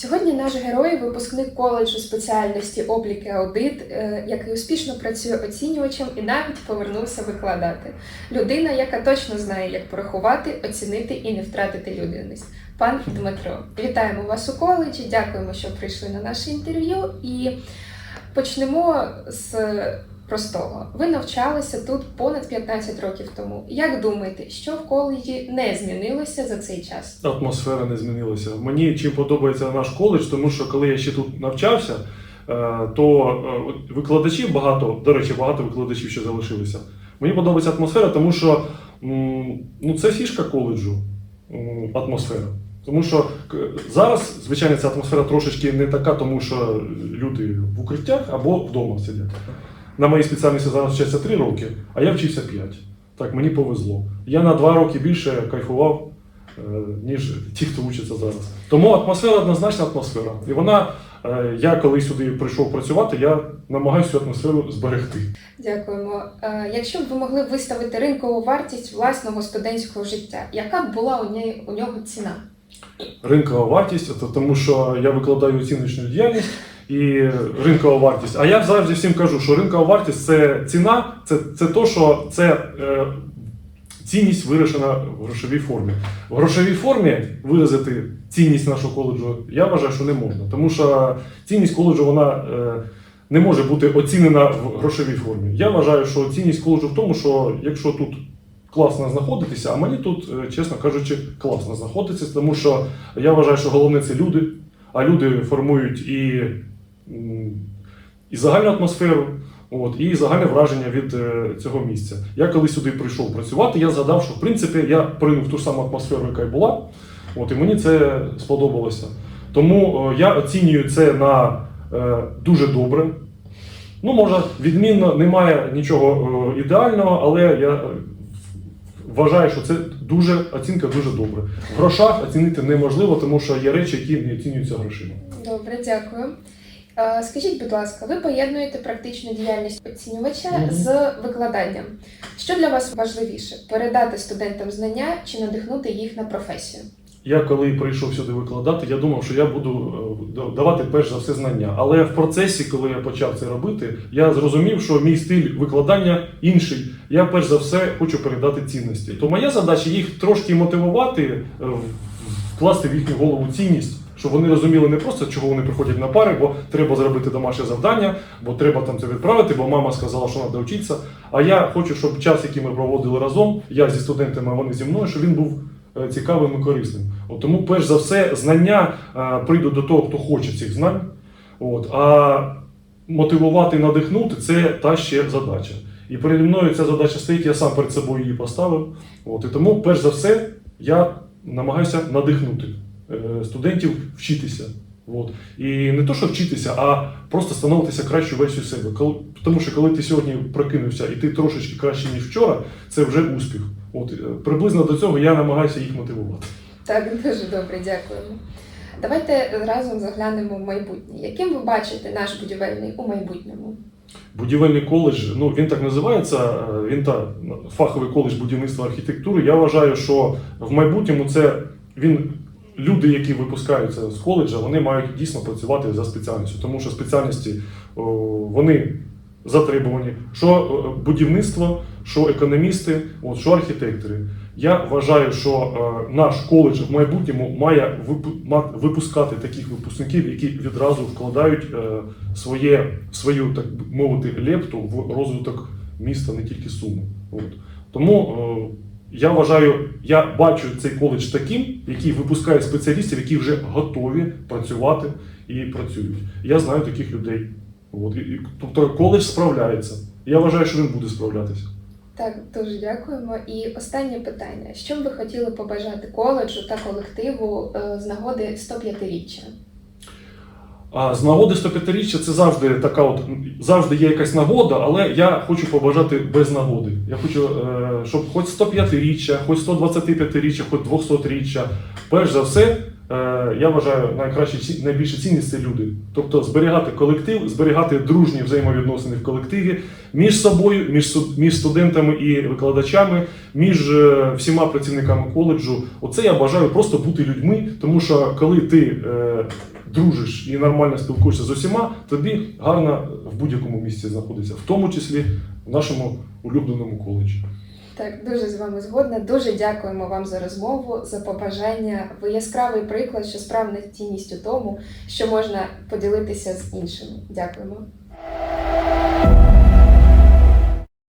Сьогодні наш герой випускник коледжу спеціальності облік і аудит, е, який успішно працює оцінювачем і навіть повернувся викладати. Людина, яка точно знає, як порахувати, оцінити і не втратити людяність. Пан Дмитро, вітаємо вас у коледжі. Дякуємо, що прийшли на наше інтерв'ю. І почнемо з простого. Ви навчалися тут понад 15 років тому. Як думаєте, що в коледжі не змінилося за цей час? атмосфера не змінилася. Мені чим подобається наш коледж, тому що коли я ще тут навчався, е, то е, викладачів багато, до речі, багато викладачів ще залишилися. Мені подобається атмосфера, тому що ну, це фішка коледжу атмосфера. Тому що зараз, звичайно, ця атмосфера трошечки не така, тому що люди в укриттях або вдома сидять. На моїй спеціальності зараз вчаться 3 роки, а я вчився 5. Так, мені повезло. Я на 2 роки більше кайфував е, ніж ті, хто учиться зараз. Тому атмосфера однозначна атмосфера. І вона, е, я коли сюди прийшов працювати, я намагаюся цю атмосферу зберегти. Дякуємо. Е, Якщо б ви могли виставити ринкову вартість власного студентського життя, яка б була у, нього ціна? Ринкова вартість, тому що я викладаю оціночну діяльність і ринкова вартість. А я завжди всім кажу, що ринкова вартість це ціна, це, це то, що це е, цінність вирішена в грошовій формі. В грошовій формі виразити цінність нашого коледжу я вважаю, що не можна. Тому що цінність коледжу вона е, не може бути оцінена в грошовій формі. Я вважаю, що цінність коледжу в тому, що якщо тут класно знаходитися, а мені тут, е, чесно кажучи, класно знаходитися, тому що я вважаю, що головне це люди, а люди формують і, і загальну атмосферу. От, і загальне враження від е, цього місця. Я коли сюди прийшов працювати, я згадав, що в принципі я прийняв ту ж саму атмосферу, яка й була. От, і мені це сподобалося. Тому е, я оцінюю це на е, дуже добре. Ну, може, відмінно, немає нічого ідеального, але я вважаю, що це дуже оцінка дуже добре. В грошах оцінити неможливо, тому що є речі, які не оцінюються грошима. Добре, дякую. Е, Скажіть, будь ласка, ви поєднуєте практичну діяльність оцінювача Мгм. з викладанням. Що для вас важливіше передати студентам знання чи надихнути їх на професію? Я коли прийшов сюди викладати, я думав, що я буду е, давати перш за все знання. Але в процесі, коли я почав це робити, я зрозумів, що мій стиль викладання інший. Я перш за все хочу передати цінності. То моя задача їх трошки мотивувати, е, вкласти в їхню голову цінність. Щоб вони розуміли не просто, чого вони приходять на пари, бо треба зробити домашнє завдання, бо треба там це відправити, бо мама сказала, що треба вчитися. А я хочу, щоб час, який ми проводили разом, я зі студентами, а вони зі мною, щоб він був е, цікавим і корисним. От тому, перш за все, знання е, прийдуть до того, хто хоче цих знань. От, а мотивувати надихнути це та ще задача. І переді мною ця задача стоїть, я сам перед собою її поставив. От, і тому, перш за все, я намагаюся надихнути студентів вчитися. От. І не то, що вчитися, а просто становитися кращою версією себе. Коли, тому що коли ти сьогодні прокинувся і ти трошечки краще, ніж вчора, це вже успіх. От, е, приблизно до цього я намагаюся їх мотивувати. Так, дуже добре, дякуємо. Давайте разом заглянемо в майбутнє. Яким ви бачите наш будівельний у майбутньому? Будівельний коледж, ну він так називається, е, він та фаховий коледж будівництва архітектури. Я вважаю, що в майбутньому це він. Люди, які випускаються з коледжа, вони мають дійсно працювати за спеціальністю, тому що спеціальності о, вони затребувані. Що е, будівництво, що економісти, от, що архітектори. Я вважаю, що е, наш коледж в майбутньому має випу- випускати таких випускників, які відразу вкладають е, своє, свою, так мовити, лепту в розвиток міста, не тільки Суми. От. Тому е, я вважаю, я бачу цей коледж таким, який випускає спеціалістів, які вже готові працювати і працюють. Я знаю таких людей. От. Тобто коледж справляється. Я вважаю, що він буде справлятися. Так, дуже дякуємо. І останнє питання: що б ви хотіли побажати коледжу та колективу е, з нагоди 105-річчя? А з нагоди 105-річчя це завжди така от завжди є якась нагода, але я хочу побажати без нагоди. Я хочу, е, щоб хоч 105-річчя, хоч 125-річчя, хоч 200-річчя. Перш за все, я вважаю, найкраще найбільша цінність це люди. Тобто зберігати колектив, зберігати дружні взаємовідносини в колективі між собою, між, між студентами і викладачами, між е, всіма працівниками коледжу. Оце я бажаю просто бути людьми, тому що коли ти. е, дружиш і нормально спілкуєшся з усіма, тобі гарно в будь-якому місці знаходиться, в тому числі в нашому улюбленому коледжі. Так, дуже з вами згодна. Дуже дякуємо вам за розмову, за побажання. Ви яскравий приклад, що справна цінність у тому, що можна поділитися з іншими. Дякуємо.